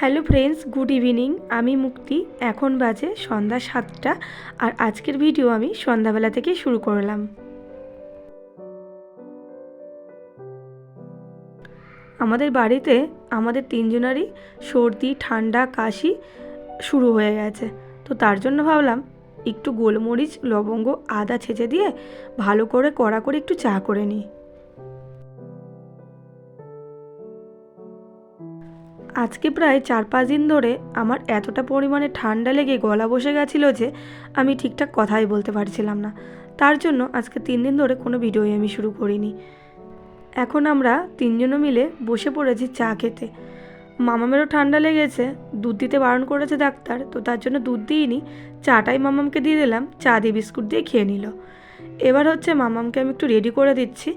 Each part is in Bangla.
Hello friends, good evening. আমি মুক্তি। এখন বাজে সন্ধ্যা সাতটা আর আজকের ভিডিও আমি সন্ধ্যাবেলা থেকে শুরু করলাম। আমাদের বাড়িতে, আমাদের তিনজনারই সর্দি, ঠান্ডা, কাশি শুরু হয়ে গেছে। তো তার জন্য ভাবলাম, একটু গোলমরিচ, লবঙ্গ, আদা ছেঁচে দিয়ে ভালো করে কড়া করে একটু চা করে নিই। আজকে প্রায় চার পাঁচ দিন ধরে আমার এতটা পরিমাণে ঠান্ডা লেগে গলা বসে গেছিল যে আমি ঠিকঠাক কথাই বলতে পারছিলাম না। তার জন্য আজকে তিন দিন ধরে কোনো ভিডিওই আমি শুরু করিনি। এখন আমরা তিনজনে মিলে বসে পড়েছি চা খেতে। মামামেরও ঠান্ডা লেগেছে, দুধ দিতে বারণ করেছে ডাক্তার, তো তার জন্য দুধ দিইনি, চাটাই মামামকে দিয়ে দিলাম, চা দিয়ে বিস্কুট দিয়ে খেয়ে নিল। এবার হচ্ছে মামামকে আমি একটু রেডি করে দিচ্ছি।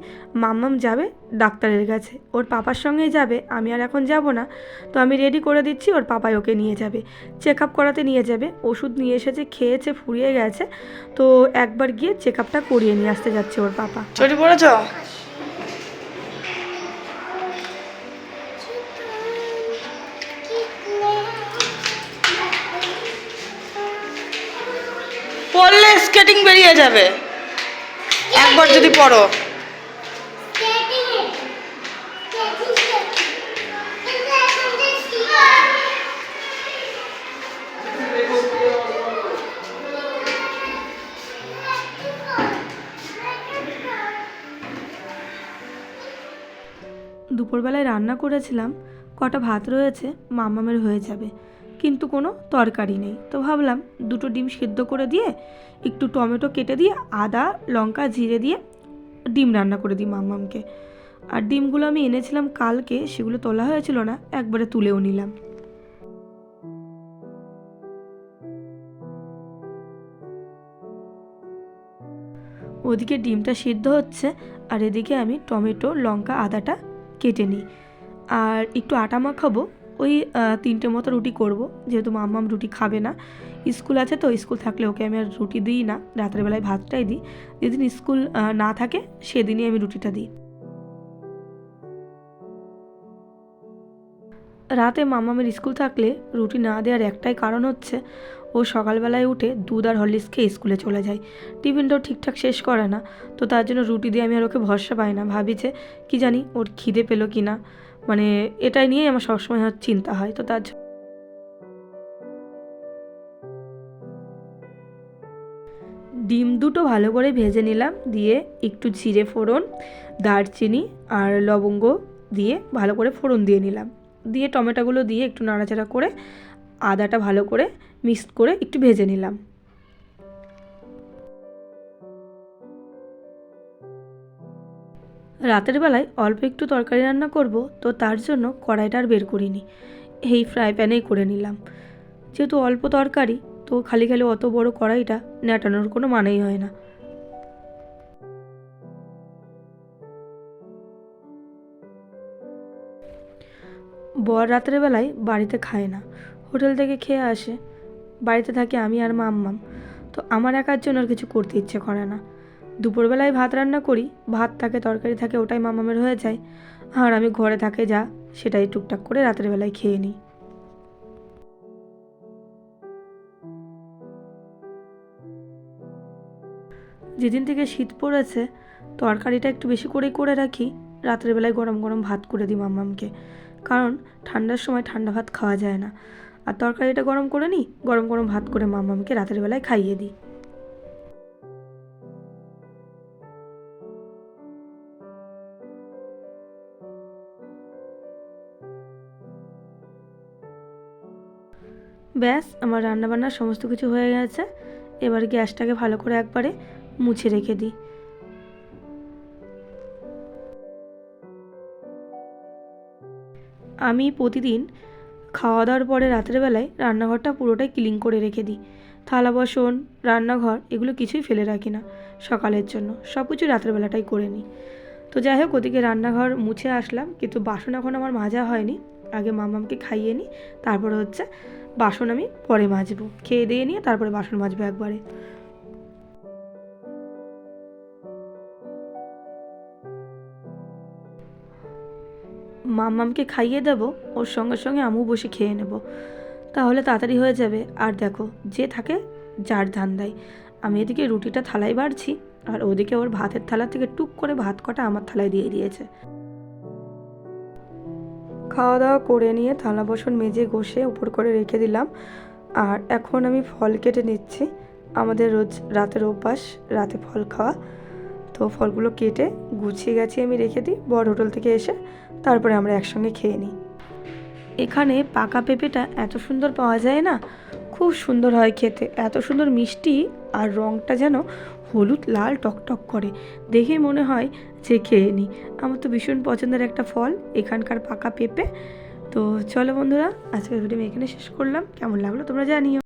মামাম যাবে ডাক্তারের কাছে। ওর পাপার সঙ্গেই যাবে, আমি আর এখন যাব না। তো আমি রেডি করে দিচ্ছি, ওর পাপাই ওকে নিয়ে যাবে। চেক আপ করাতে নিয়ে যাবে। ওষুধ নিয়ে এসেছে, খেয়েছে, ফুরিয়ে গেছে। তো একবার গিয়ে চেক আপটা করিয়ে নিয়ে আসতে যাচ্ছে ওর পাপা। চটি পড়েছ? পড়লে স্কেটিং বেরিয়ে যাবে। একবার যদি পড়ো। দুপুরবেলায় রান্না করেছিলাম কটা ভাত রয়েছে মামামের হয়ে যাবে। কিন্তু কোনো তরকারি নেই। তো ভাবলাম দুটো ডিম সেদ্ধ করে দিয়ে একটু টমেটো কেটে দিয়ে আদা, লঙ্কা, জিরে দিয়ে ডিম রান্না করে দিই মামামকে আর ডিমগুলো আমি এনেছিলাম কালকে, সেগুলো তোলা হয়েছিল না, একবারে তুলেও নিলাম। ওদিকে ডিমটা সিদ্ধ হচ্ছে, আর এদিকে আমি টমেটো, লঙ্কা, আদাটা কেটে নিই। আর একটু আটা মাখাবো ওই তিনটে মতো রুটি করব। যেহেতু মাম্মাম রুটি খাবে না। স্কুল আছে তো, স্কুল থাকলে ওকে আমি আর রুটি দিই না। রাতের বেলায় ভাতটাই দিই। যেদিন স্কুল না থাকে, সেদিনই আমি রুটিটা দিই। রাতে মামামের স্কুল থাকলে রুটি না দেওয়ার একটাই কারণ হচ্ছে, ও সকালবেলায় উঠে দুধ আর হরলিক্স খেয়ে স্কুলে চলে যায়। টিফিনটাও ঠিকঠাক শেষ করে না। তো তার জন্য রুটি দিয়ে আমি আর ওকে ভরসা পাই না। ভাবি যে, কী জানি ওর খিদে পেল কি না। মানে এটাই নিয়েই আমার সবসময় চিন্তা হয় তো তার ডিম দুটো ভালো করে ভেজে নিলাম, দিয়ে একটু জিরে ফোড়ন, দারচিনি আর লবঙ্গ দিয়ে ভালো করে ফোড়ন দিয়ে নিলাম। দিয়ে টমেটোগুলো দিয়ে একটু নাড়াচাড়া করে আদাটা ভালো করে মিক্সড করে একটু ভেজে নিলাম। রাতের বেলায় অল্প একটু তরকারি রান্না করব, তো তার জন্য কড়াইটা আর বের করিনি। এই ফ্রাই প্যানেই করে নিলাম। যেহেতু অল্প তরকারি, তো খালি খালি অত বড় কড়াইটা নেটানোর কোনো মানেই হয় না। বর রাতের বেলায় বাড়িতে খায় না। হোটেল থেকে খেয়ে আসে। বাড়িতে থাকে আমি আর মাম্মাম। তো আমার একার জন্য আর কিছু করতে ইচ্ছে করে না। দুপুরবেলায় ভাত রান্না করি, ভাত থাকে, তরকারি থাকে, ওটাই মামামের হয়ে যায়। আর আমি ঘরে থাকে যা, সেটাই টুকটাক করে রাতের বেলায় খেয়ে নিই। যেদিন থেকে শীত পড়েছে, তরকারিটা একটু বেশি করেই করে রাখি। রাতের বেলায় গরম গরম ভাত করে দিই মাম্মামকে কারণ ঠান্ডার সময় ঠান্ডা ভাত খাওয়া যায় না। আর তরকারিটা গরম করে নিই, গরম গরম ভাত করে মাম্মামকে রাতের বেলায় খাইয়ে দিই। ব্যাস, আমার রান্নাবান্নার সমস্ত কিছু হয়ে গেছে। এবার গ্যাসটাকে ভালো করে একবারে মুছে রেখে দিই। আমি প্রতিদিন খাওয়া দাওয়ার পরে রাতের বেলায় রান্নাঘরটা পুরোটাই ক্লিন করে রেখে দিই। থালা বাসন, রান্নাঘর, এগুলো কিছুই ফেলে রাখি না সকালের জন্য। সব কিছু রাতের বেলাটাই করে নিই। তো যাই হোক, ওদিকে রান্নাঘর মুছে আসলাম, কিন্তু বাসন এখন আমার মাজা হয়নি। আগে মামামকে খাইয়ে নিই, তারপরে হচ্ছে বাসন আমি পরে মাজবো। খেয়ে দিয়ে নিয়ে তারপরে বাসন মাজবো একবারে। মা মাম্মামকে খাইয়ে দেবো, ওর সঙ্গে সঙ্গে আমু বসে খেয়ে নেব। তাহলে তাড়াতাড়ি হয়ে যাবে। আর দেখো, যে থাকে যার ধান ধান্দায়। আমি এদিকে রুটিটা থালায় বাড়ছি, আর ওদিকে ওর ভাতের থালা থেকে টুক করে ভাত কটা আমার থালায় দিয়ে দিয়েছে। খাওয়া দাওয়া করে নিয়ে থালা বাসন মেজে ঘষে উপর করে রেখে দিলাম। আর এখন আমি ফল কেটে নিচ্ছি। আমাদের রোজ রাতের অভ্যাস, রাতে ফল খাওয়া। তো ফলগুলো কেটে গুছিয়ে গাছিয়ে আমি রেখে দিই, বড় হোটেল থেকে এসে তারপরে আমরা একসঙ্গে খেয়ে নিই। এখানে পাকা পেঁপেটা এত সুন্দর পাওয়া যায় না? খুব সুন্দর হয় খেতে। এত সুন্দর মিষ্টি আর রঙটা যেন হলুদ, লাল টকটক করে। দেখে মনে হয় যে খেয়ে নিই আমার তো ভীষণ পছন্দের একটা ফল, এখানকার পাকা পেঁপে। তো চলো বন্ধুরা, আজকের ভিডিও আমি এখানে শেষ করলাম। কেমন লাগল তোমরা জানিও।